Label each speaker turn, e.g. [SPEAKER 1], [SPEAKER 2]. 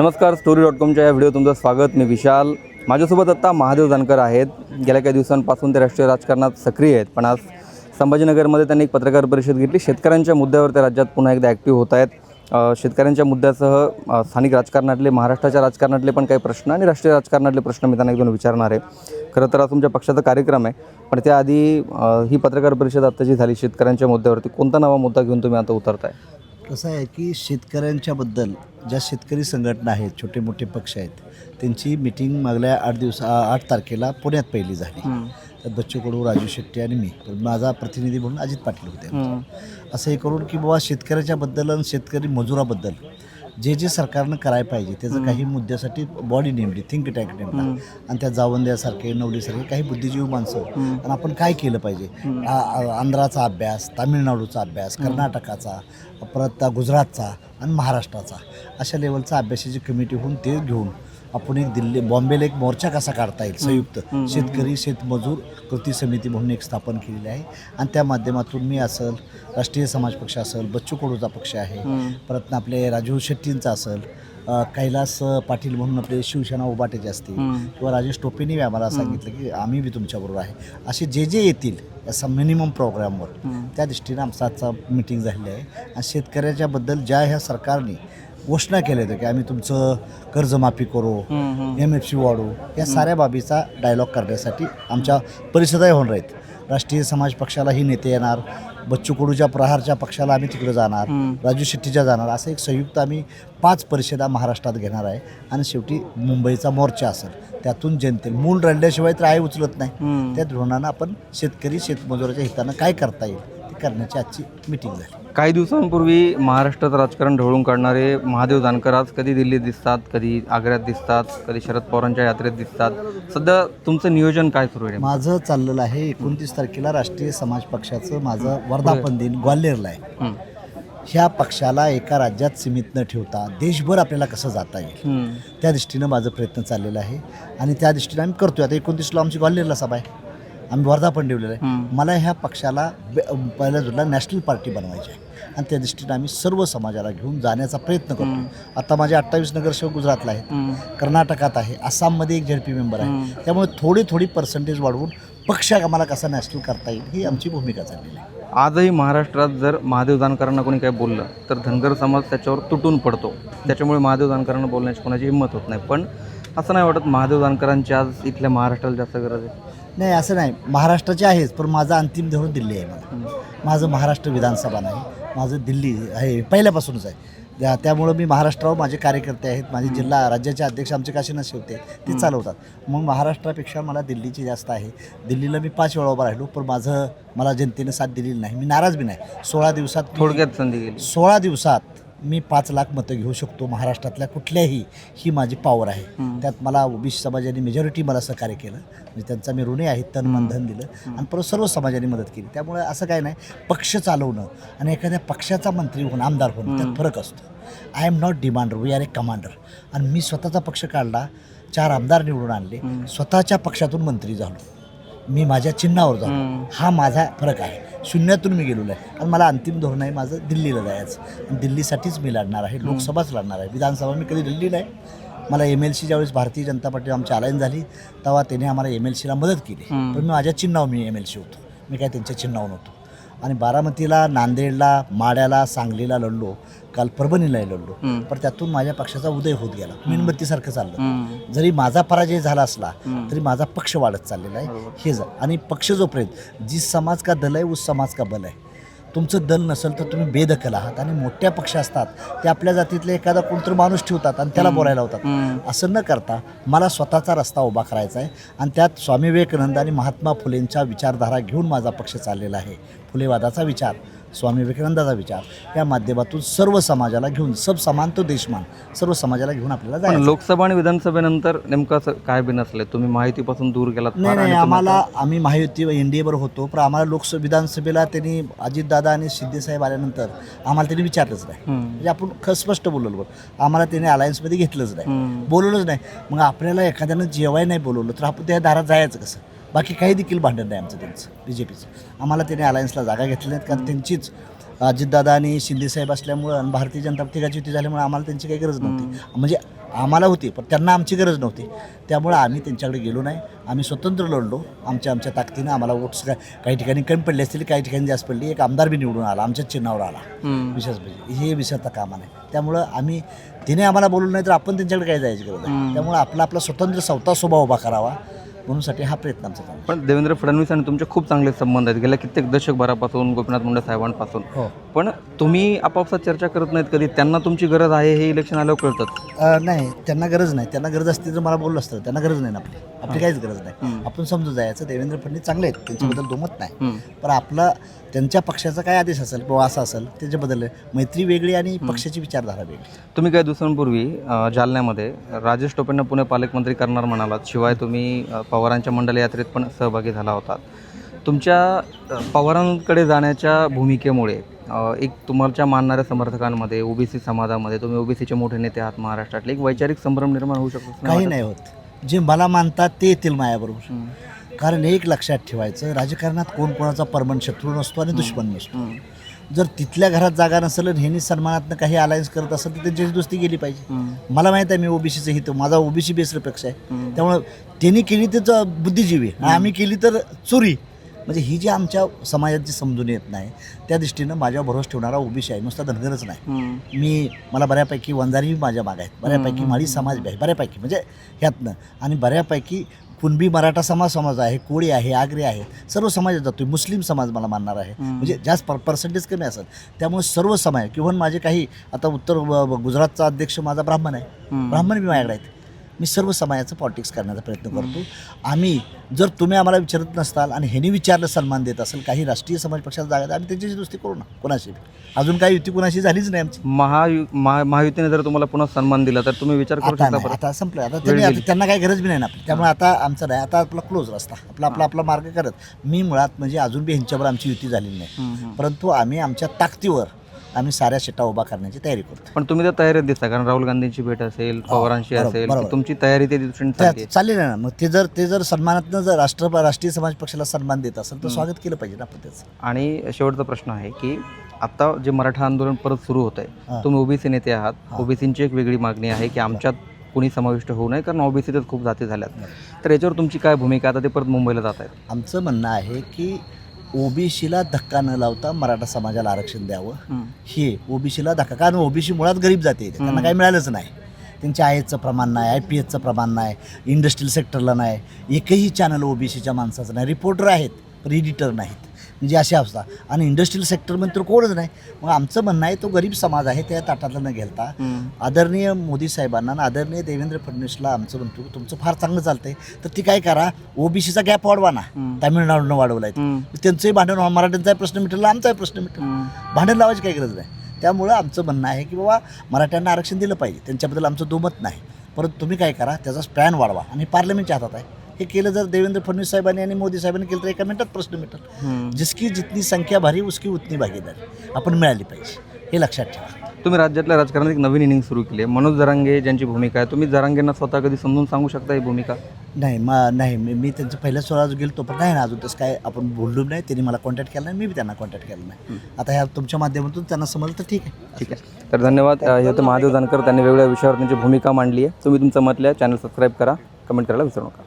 [SPEAKER 1] नमस्कार story dot कॉमच्या या व्हिडिओ तुमचं स्वागत. मी विशाल. माझ्यासोबत आत्ता महादेव जानकर आहेत. गेल्या काही दिवसांपासून ते राष्ट्रीय राजकारणात सक्रिय आहेत पण आज संभाजीनगरमध्ये त्यांनी एक पत्रकार परिषद घेतली. शेतकऱ्यांच्या मुद्द्यावर ते राज्यात पुन्हा एकदा ॲक्टिव्ह होत आहेत. शेतकऱ्यांच्या मुद्द्यासह स्थानिक राजकारणातले महाराष्ट्राच्या राजकारणातले पण काही प्रश्न आणि राष्ट्रीय राजकारणातले प्रश्न मी त्यांना एक दोन विचारणार आहे. खरं तर आज तुमच्या पक्षाचा कार्यक्रम आहे पण त्याआधी ही पत्रकार परिषद आत्ताची झाली. शेतकऱ्यांच्या मुद्द्यावरती कोणता नवा मुद्दा घेऊन तुम्ही आता उतरताय?
[SPEAKER 2] कसं आहे की शेतकऱ्यांच्याबद्दल ज्या शेतकरी संघटना आहेत छोटे मोठे पक्ष आहेत त्यांची मिटिंग मागल्या आठ दिवस आठ तारखेला पुण्यात पहिली झाली. त्यात बच्चू कडू राजू शेट्टी आणि मी माझा प्रतिनिधी म्हणून अजित पाटील होते असं हे करून की बाबा शेतकऱ्याच्याबद्दल आणि शेतकरी मजुराबद्दल जे जे सरकारनं करायला पाहिजे त्याचं काही मुद्द्यासाठी बॉडी नेमली थिंक टँक नेमला. आणि त्या जावंद्यासारखे नवलीसारखे काही बुद्धिजीवी माणसं. आणि आपण काय केलं पाहिजे? आंध्राचा अभ्यास तामिळनाडूचा अभ्यास कर्नाटकाचा परत गुजरातचा आणि महाराष्ट्राचा अशा लेवलचा अभ्यासाची कमिटी होऊन ते घेऊन आपण एक दिल्ली बॉम्बेला एक मोर्चा कसा काढता येईल? संयुक्त. शेतकरी शेतमजूर कृती समिती म्हणून एक स्थापन केलेली आहे. आणि त्या माध्यमातून मी असेल राष्ट्रीय समाज पक्ष असेल बच्चू कडूचा पक्ष आहे परत आपले राजू शेट्टींचा असेल कैलास पाटील म्हणून आपले शिवसेना उभाटेचे असतील किंवा राजेश टोपेंनी आम्हाला सांगितलं की आम्ही बी तुमच्याबरोबर आहे. असे जे जे येतील या मिनिमम प्रोग्रामवर त्या दृष्टीनं आमचा आजचा मिटिंग झालेली आहे. आणि शेतकऱ्याच्याबद्दल ज्या ह्या सरकारने घोषणा केल्या होत्या की आम्ही तुमचं कर्जमाफी करू एम एफ सी वाढू या साऱ्या बाबीचा डायलॉग करण्यासाठी आमच्या परिषदाही होणार आहेत. राष्ट्रीय समाज पक्षालाही नेते येणार बच्चू कडूच्या प्रहारच्या पक्षाला आम्ही तिकडे जाणार राजू शेट्टीच्या जाणार असं एक संयुक्त आम्ही पाच परिषदा महाराष्ट्रात घेणार आहे. आणि शेवटी मुंबईचा मोर्चा असेल त्यातून जनतेला मूल रडल्याशिवाय तर आहे उचलत नाही. त्या धोरणानं आपण शेतकरी शेतमजुराच्या हितानं काय करता येईल ते करण्याची आजची मिटिंग झाली.
[SPEAKER 1] काही दिवसांपूर्वी महाराष्ट्रात राजकारण ढवळून काढणारे महादेव जानकर आज कधी दिल्लीत दिसतात कधी आग्र्यात दिसतात कधी शरद पवारांच्या यात्रेत दिसतात. सध्या तुमचं नियोजन काय सुरू आहे
[SPEAKER 2] माझं चाललेलं आहे एकोणतीस तारखेला राष्ट्रीय समाज पक्षाचं माझं वर्धापन दिन ग्वाल्हेरला आहे. ह्या पक्षाला एका राज्यात सीमित न ठेवता देशभर आपल्याला कसं जाता येईल. त्या दृष्टीनं माझं प्रयत्न चाललेला आहे. आणि त्या दृष्टीनं आम्ही करतोय. आता एकोणतीसला आमची ग्वाल्हेरला सभा आहे. आम्ही वर्धापन ठेवलेलं आहे. मला ह्या पक्षाला पहिल्या जुडला नॅशनल पार्टी बनवायची आहे. आणि त्या दृष्टीनं आम्ही सर्व समाजाला घेऊन जाण्याचा प्रयत्न करतो आता माझे अठ्ठावीस नगरसेवक गुजरातला आहेत. कर्नाटकात आहे. आसाममध्ये एक झेडपी मेंबर आहे. त्यामुळे थोडी थोडी पर्सेंटेज वाढवून पक्ष आम्हाला कसा नॅशनल करता येईल ही आमची भूमिका चाललेली आहे.
[SPEAKER 1] आजही महाराष्ट्रात जर महादेव जानकरांना कोणी काय बोललं तर धनगर समाज त्याच्यावर तुटून पडतो. त्याच्यामुळे महादेव जानकरांना बोलण्याची कोणाची हिंमत होत नाही. पण असं नाही वाटत महादेव जानकरांची आज इथल्या महाराष्ट्राला जास्त गरज आहे?
[SPEAKER 2] नाही असं नाही. महाराष्ट्राचे आहेच पण माझं अंतिम धोरण दिल्ली आहे मला. माझं महाराष्ट्र विधानसभा नाही. माझं दिल्ली आहे पहिल्यापासूनच आहे. त्या त्यामुळं मी महाराष्ट्रावर माझे कार्यकर्ते आहेत. माझे जिल्हा राज्याचे अध्यक्ष आमचे काशीनाथ शेवते ते चालवतात. मग महाराष्ट्रापेक्षा मला दिल्लीची जास्त आहे. दिल्लीला मी पाच वेळा उभा राहिलो पण माझं मला जनतेने साथ दिलेली नाही. मी नाराज बी नाही. सोळा दिवसात
[SPEAKER 1] थोडक्यात संधी गेली.
[SPEAKER 2] सोळा दिवसात मी पाच लाख मतं घेऊ शकतो महाराष्ट्रातल्या कुठल्याही ही माझी पॉवर आहे. त्यात मला ओबीसी समाजाने मेजॉरिटी मला सहकार्य केलं. म्हणजे त्यांचा मी ऋणी आहे तन मन धन दिलं. आणि परत सर्व समाजाने मदत केली. त्यामुळे असं काय नाही पक्ष चालवणं आणि एखाद्या पक्षाचा मंत्री होणं आमदार होणं त्यात फरक असतो. I am not demander we are a commander आणि मी स्वतःचा पक्ष काढला चार आमदार निवडून आणले. स्वतःच्या पक्षातून मंत्री झालो. मी माझ्या चिन्हावर झालो हा माझा फरक आहे. शून्यातून मी गेलेलो आहे. आणि मला अंतिम धोरण आहे माझं दिल्लीला जायचं. आणि दिल्लीसाठीच मी लढणार आहे. लोकसभाच लढणार आहे. विधानसभा मी कधी दिल्ली नाही मला एम एल सी ज्यावेळेस भारतीय जनता पार्टी आमची अलायन्स झाली तेव्हा त्याने आम्हाला एम एल सीला मदत केली. पण मी माझ्या चिन्हावर मी एम एल सी होतो. मी काय त्यांच्या चिन्हावर नव्हतो. आणि बारामतीला नांदेडला माड्याला सांगलीला लढलो काल परभणीलाही लढलो. पण त्यातून माझ्या पक्षाचा उदय होत गेला. मेणबत्तीसारखं चाललं. जरी माझा पराजय झाला असला तरी माझा पक्ष वाढत चाललेला आहे. हे जा आणि पक्ष जोपर्यंत जी समाज का दल आहे उस समाज का बल आहे. तुमचं दल नसेल तर तुम्ही बेदखल आहात आणि मोठ्या पक्ष असतात ते आपल्या जातीतले एखादा कोणतरी माणूस ठेवतात आणि त्याला बोलायला होतात असं न करता मला स्वतःचा रस्ता उभा करायचा आहे आणि त्यात स्वामी विवेकानंद आणि महात्मा फुलेंच्या विचारधारा घेऊन माझा पक्ष चाललेला आहे. फुलेवादाचा विचार. स्वामी विवेकानंदाचा विचार या माध्यमातून सर्व समाजाला घेऊन सब समान तो देशमान सर्व समाजाला घेऊन आपल्याला
[SPEAKER 1] पण
[SPEAKER 2] जायचं.
[SPEAKER 1] लोकसभा आणि विधानसभेनंतर नेमकं असं काय बी नसले तुम्ही माहितीपासून दूर गेलात
[SPEAKER 2] नाही
[SPEAKER 1] फार
[SPEAKER 2] नाही
[SPEAKER 1] आणि तुम्ही
[SPEAKER 2] आम्हाला आम्ही महायुती एन डी एवर होतो पण आम्हाला लोकसभा विधानसभेला त्यांनी अजितदादा आणि शिंदेसाहेब आल्यानंतर आम्हाला त्यांनी विचारलंच नाही.
[SPEAKER 1] हम्म.
[SPEAKER 2] म्हणजे आपण ख स्पष्ट बोललो बघ आम्हाला त्याने अलायन्समध्ये घेतलंच नाही. बोलवलंच नाही. मग आपल्याला एखाद्यानं जेवाय नाही बोलवलं तर आपण त्या दारात जायचं कसं? बाकी काही देखील भांडण नाही आमचं त्यांचं बी जे पीचं आम्हाला त्याने अलायन्सला जागा घेतल्या नाहीत कारण त्यांचीच अजितदादा आणि शिंदेसाहेब असल्यामुळं आणि भारतीय जनता तिघाची युती झाल्यामुळे आम्हाला त्यांची काही गरज नव्हती. म्हणजे आम्हाला होती पण त्यांना आमची गरज नव्हती. त्यामुळं आम्ही त्यांच्याकडे गेलो नाही. आम्ही स्वतंत्र लढलो. आमच्या आमच्या ताकदीनं आम्हाला वोट्स का काही ठिकाणी कमी पडले असतील काही ठिकाणी जास्त पडली. एक आमदार बी निवडून आला आमच्याच चिन्हावर आला. विशेष म्हणजे हे विसरता कामा नाही त्यामुळं आम्ही तिने आम्हाला बोलून नाही तर आपण त्यांच्याकडे काय जायची गरज आहे? त्यामुळं आपला आपला स्वतंत्र स्वतः स्वभाव उभा करावा. म्हणूनसाठी हा प्रयत्न आमचा चालू आहे.
[SPEAKER 1] पण देवेंद्र फडणवीस आणि तुमचे खूप चांगले संबंध आहेत. गेल्या कित्येक दशकभरापासून गोपीनाथ मुंडे साहेबांपासून.
[SPEAKER 2] हो.
[SPEAKER 1] पण तुम्ही आपापसात चर्चा करत नाहीत कधी? त्यांना तुमची गरज आहे हे इलेक्शन आल्यावर कळतं
[SPEAKER 2] अ, नाही त्यांना गरज नाही. त्यांना गरज असती तर मला बोललं असतं त्यांना गरज नाही ना आपली. आपली काहीच गरज नाही. आपण समजून जायचं देवेंद्र फडणवीस चांगले आहेत त्यांच्याबद्दल दुमत नाही. पण आपला त्यांच्या पक्षाचा काय आदेश असेल किंवा असं असेल त्याच्याबद्दल मैत्री वेगळी आणि पक्षाची विचारधारा वेगळी.
[SPEAKER 1] तुम्ही काही दिवसांपूर्वी अ, जालन्यामध्ये राजेश टोपेंना पुणे पालकमंत्री करणार म्हणालात. शिवाय तुम्ही अ, पवारांच्या मंडल यात्रेत पण सहभागी झाला होतात तुमच्या अ, पवारांकडे जाण्याच्या भूमिकेमुळे एक तुम्हाला मानणाऱ्या समर्थकांमध्ये ओबीसी समाजामध्ये तुम्ही ओबीसीचे मोठे नेते आहात महाराष्ट्रातले एक वैचारिक संभ्रम निर्माण होऊ शकतो
[SPEAKER 2] काही? नाही होत. जे मला मानतात ते येतील मायाबरोबर. कारण एक लक्षात ठेवायचं राजकारणात कोण कोणाचा परमन शत्रू नसतो आणि दुश्मन नसतो. जर तिथल्या घरात जागा नसेल आणि ह्यांनी सन्मानातनं काही अलायन्स करत असेल तर त्यांची दोस्ती गेली पाहिजे. मला माहीत आहे मी ओबीसीचं हित माझा ओबीसी बेस्ड पक्ष आहे. त्यामुळं त्यांनी केली तर बुद्धिजीवी आम्ही केली तर चोरी. म्हणजे ही जी आमच्या समाजात जी समजून येत नाही त्या दृष्टीनं माझ्यावर भरोस ठेवणारा ओबीसी आहे नुसता धनगरच नाही. मी मला बऱ्यापैकी वंजारी माझ्या माग आहेत बऱ्यापैकी माळी समाज बी आहे बऱ्यापैकी म्हणजे ह्यातनं. आणि बऱ्यापैकी कुणबी मराठा समाज समाज आहे कोळी आहे आगरी आहे सर्व समाजात जातो मुस्लिम समाज मला मानणार आहे. म्हणजे जास्त पर पर्सेंटेज कमी असेल. त्यामुळे सर्व समाज किंवा माझे काही आता उत्तर गुजरातचा अध्यक्ष माझा ब्राह्मण आहे. ब्राह्मण बी माझ्याकडे आहेत. मी सर्व समाजाचं पॉलिटिक्स करण्याचा प्रयत्न करतो. आम्ही जर तुम्ही आम्हाला विचारत नसताल आणि ह्यांनी विचारलं सन्मान देत असेल काही राष्ट्रीय समाज पक्षाला जागा आम्ही त्यांच्याशी दुस्ती करू ना कोणाशी. अजून काही युती कोणाशी झालीच नाही आमची.
[SPEAKER 1] महायु महा- महायुतीने जर तुम्हाला पुन्हा सन्मान दिला तर तुम्ही विचार करू
[SPEAKER 2] आता
[SPEAKER 1] शकता
[SPEAKER 2] नाही
[SPEAKER 1] परत.
[SPEAKER 2] आता संपलं आता त्यांनी आता त्यांना काही गरज बी नाही ना आपली. त्यामुळे आता आमचं नाही. आता आपला क्लोज रस्ता. आपला आपला आपला मार्ग करत. मी मुळात म्हणजे अजून बी ह्यांच्यावर आमची युती झालेली नाही.
[SPEAKER 1] हम्म, हम्म.
[SPEAKER 2] परंतु आम्ही आमच्या ताकदीवर आम्ही साऱ्या शिटा उभा करण्याची तयारी करतो.
[SPEAKER 1] पण तुम्ही त्या तयारीत दिसता कारण राहुल गांधींची भेट असेल पवारांशी
[SPEAKER 2] बरोबर,
[SPEAKER 1] असेल
[SPEAKER 2] बरोबर.
[SPEAKER 1] तुमची तयारी ते
[SPEAKER 2] त्या
[SPEAKER 1] चालते
[SPEAKER 2] चालेल ना. मग ते जर ते जर सन्मानातनं जर राष्ट्र राष्ट्रीय समाज पक्षाला सन्मान देत असेल तर स्वागत केलं पाहिजे ना आपण त्याचं.
[SPEAKER 1] आणि शेवटचा प्रश्न आहे की आता जे मराठा आंदोलन परत सुरू होत आहे
[SPEAKER 2] हां.
[SPEAKER 1] तुम्ही ओबीसी नेते आहात. ओबीसींची एक वेगळी मागणी आहे की आमच्यात कुणी समाविष्ट होऊ नये कारण ओबीसीतच खूप जाती झाल्यात. तर याच्यावर तुमची काय भूमिका? आता ते परत मुंबईला जात आहेत
[SPEAKER 2] आमचं म्हणणं आहे की ओबीसीला धक्का न लावता मराठा समाजाला आरक्षण द्यावं. हे. ओबीसीला धक्का. कारण ओबीसी मुळात गरीब जाते त्यांना काही मिळालंच नाही. त्यांच्या आय एचचं प्रमाण नाही आय पी एचचं प्रमाण नाही इंडस्ट्रियल सेक्टरला नाही. एकही चॅनल ओबीसीच्या माणसाचं नाही. रिपोर्टर आहेत पण एडिटर नाहीत. म्हणजे अशी अवस्था. आणि इंडस्ट्रियल सेक्टरमध्ये तर कोणच नाही. मग आमचं म्हणणं आहे तो गरीब समाज आहे त्या ताटातला न घेता आदरणीय मोदी साहेबांना आणि आदरणीय देवेंद्र फडणवीसला आमचं म्हणतो तुमचं फार चांगलं चालतंय. तर ती काय करा ओबीसीचा गॅप वाढवा ना तामिळनाडूनं वाढवला आहे त्यांचंही भांडण मराठ्यांचाही प्रश्न मिटला आमचाही प्रश्न मिटला. भांडण लावायची काही गरज नाही. त्यामुळं आमचं म्हणणं आहे की बाबा मराठ्यांना आरक्षण दिलं पाहिजे. त्यांच्याबद्दल आमचं दुमत नाही. परंतु तुम्ही काय करा त्याचा स्पॅन वाढवा. आणि पार्लमेंटच्या हातात आहे. हे केलं जर देवेंद्र फडणवीस साहेबांनी आणि मोदी साहेबांनी केलं तर एका मिनिटात प्रश्न मिटेल. जिसकी जितनी संख्या भारी उसकी उतनी भागीदारी. आपण मिळाली पाहिजे. हे लक्षात ठेवा.
[SPEAKER 1] तुम्ही राज्यातल्या राजकारणात एक नवीन इनिंग सुरू केली आहे. मनोज जरांगे ज्यांची भूमिका आहे तुम्ही जरांगेंना स्वतः कधी समजून सांगू शकता ही भूमिका?
[SPEAKER 2] नाही मग नाही. मी मी त्यांचं पहिल्या स्वराज गेलो तो पण नाही ना अजून तसं काय आपण बोललो नाही. त्यांनी मला कॉन्टॅक्ट केला नाही. मी बी त्यांना कॉन्टॅक्ट केला नाही. आता ह्या तुमच्या माध्यमातून त्यांना समजलं तर ठीक आहे.
[SPEAKER 1] ठीक आहे. तर धन्यवाद. हे होते महादेव जानकर. त्यांनी वेगवेगळ्या विषयावर त्यांची भूमिका मांडली आहे. तुम्ही तुमचं मत लिहा. चॅनल सबस्क्राईब करा. कमेंट करायला विसरू नका.